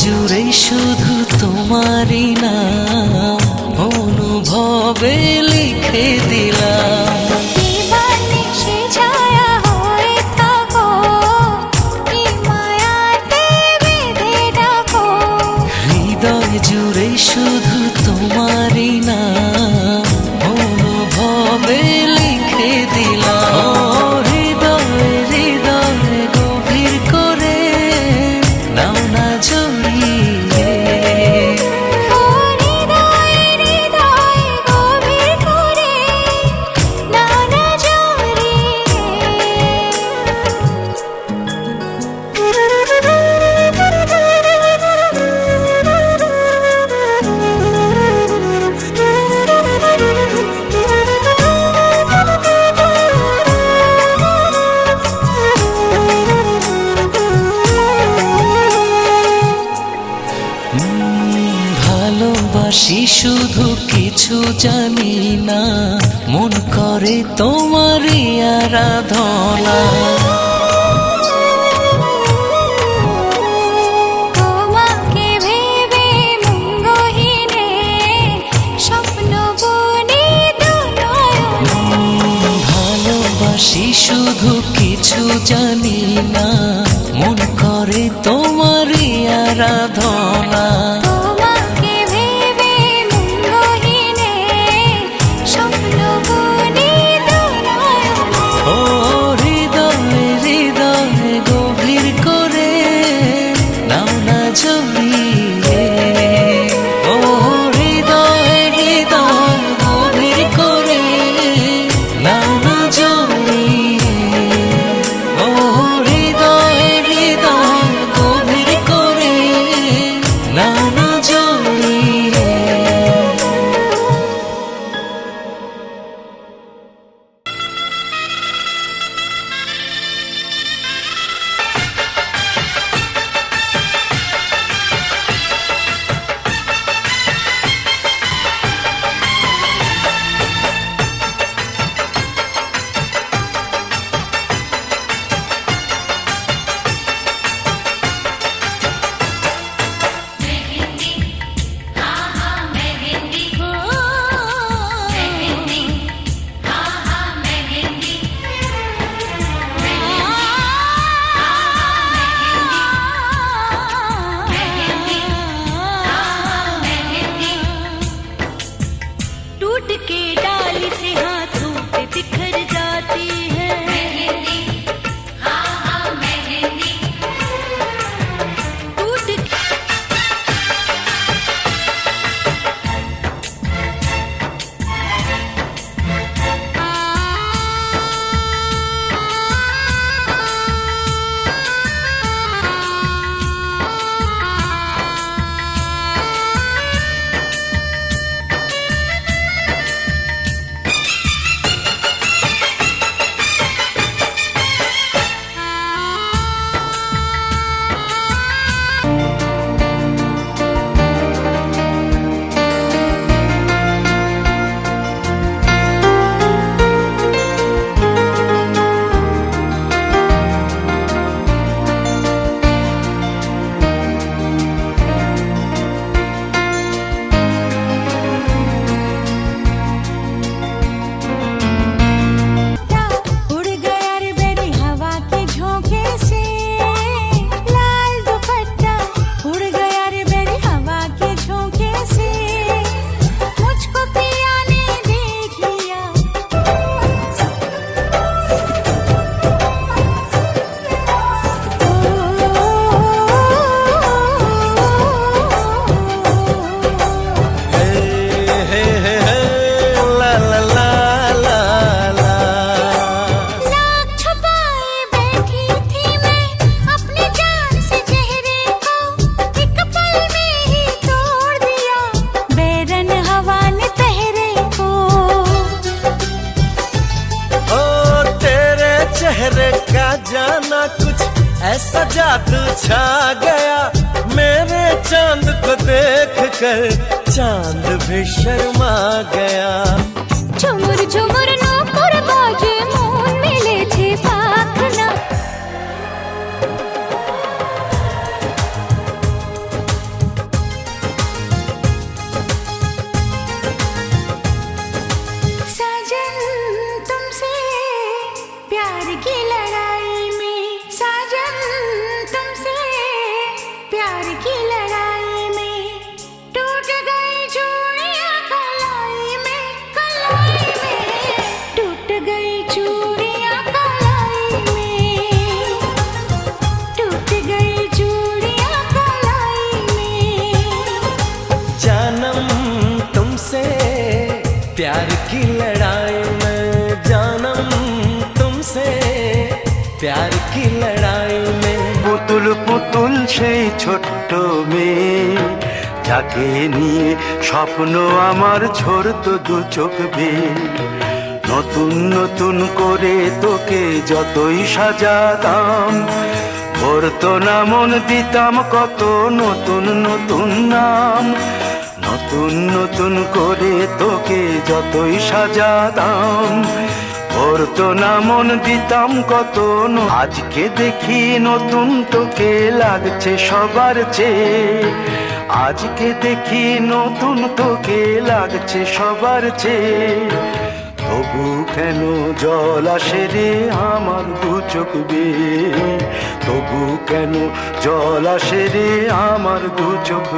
জুড়ে শুধু তোমারই না অনুভবে শুধু কিছু জানি না। মন করে তোমারই আরাধ ऐसा जादू छा गया। मेरे चाँद को देख कर चाँद भी शर्मा गया। झुमुर, ना পুতুল সেই ছোট্ট মেয়ে, যাকে নিয়ে স্বপ্ন আমার ছোট দু চোখ নতুন নতুন করে তোকে যতই সাজাতাম ভরতো না মন দিতাম কত নতুন নতুন নাম। নতুন নতুন করে তোকে যতই সাজাতাম ধরতো না মন দিতাম কত আজকে দেখি নতুন তোকে লাগছে সবার চেয়ে। আজকে দেখি নতুন তোকে লাগছে সবার চেয়ে। তবু কেন জল আসে রে আমার দু চোখ তবু কেন জল আসে রে আমার দু চোখ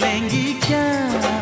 महँगी क्या?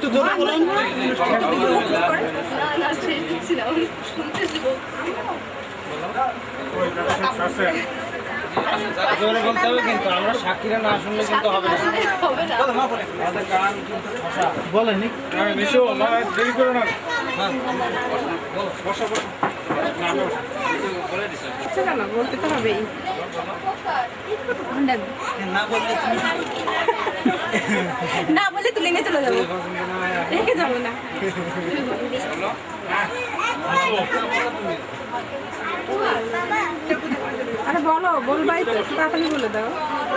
একটু জোরে বলেন জোরে বলতে হবে কিন্তু আমরা সাক্ষীরা না শুনলে কিন্তু হবে না বলেন নিশো দেরি করে না না বলে তুলে নিয়ে চলে যাব। রেখে যাব না। আরে বলো বলবাই তো, তাড়াতাড়ি বলে দাও।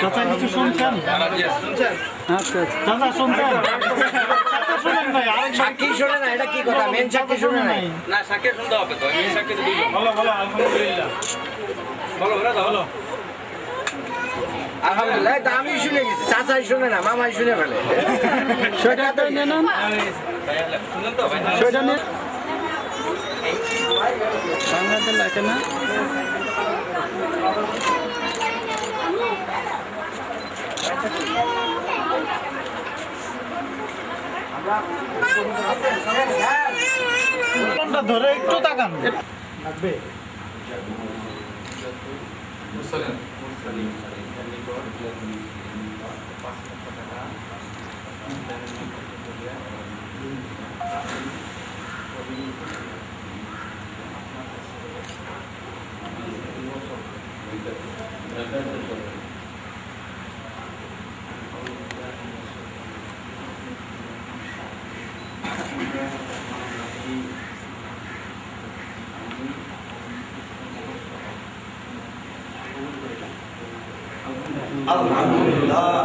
চাচা কিছু শুনছেন? শুনছেন? আচ্ছা চাচা শুনছেন সাক্ষী শুনে না এটা কি কথা? মেন সাক্ষী শুনে নাই। না সাক্ষী শুনতে হবে তো সাক্ষী বলো আলহামদুলিল্লাহ। বলো বলে দাও বলো। আলহামদুলিল্লাহ তা আমি শুনে গেছি চাচাই শুনে না মামাই শুনে ফেলে। সেটা তো নেন। সেটা লাগে না? ধরে একটু তাকান লাগবে Thank. Elhamdülillah.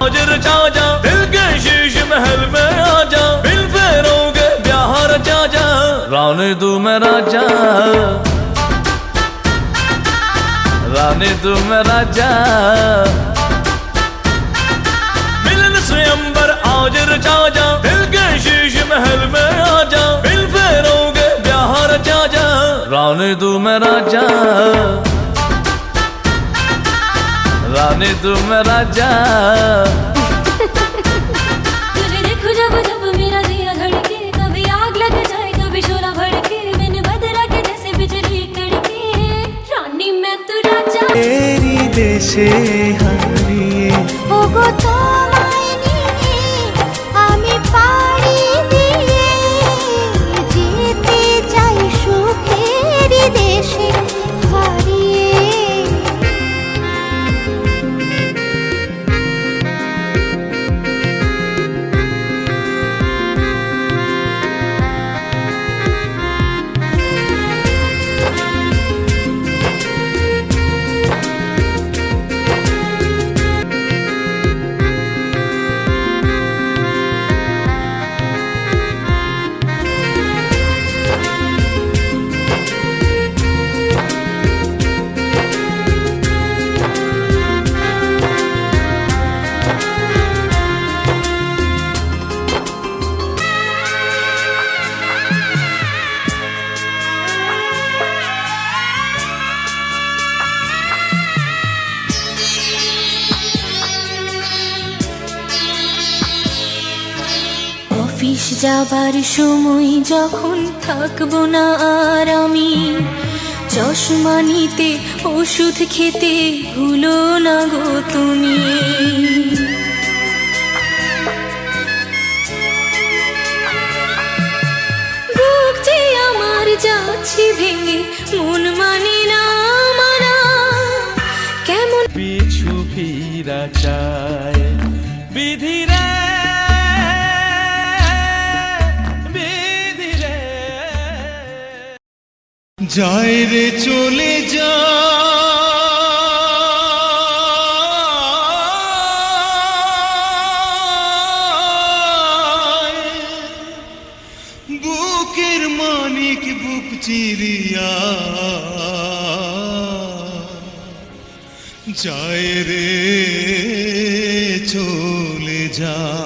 Hacer çaca, dilge şişim helme aca, bil feroge bihar çaca, rani dume raca. Rani dume raca. Milin swayambar hacer dilge şişim helme तुम राजा तुम राजा कभी आग जाए भड़के मैंने बदला के जैसे बिजली रानी मैं तो राजा। तेरी देशे हारी ओ गोता সময় যখন থাকব না আর আমি, চশমা নিতে ওষুধ খেতে ভুলো না গো তুমি। বুক আমার যাচ্ছি ভেঙে, মন মানে না মানা। কেমন পিছু ফিরা চায়, বিধি যায় রে চলে যায় বুকের মানিক বুক চিরিয়া। যায় রে চলে যায়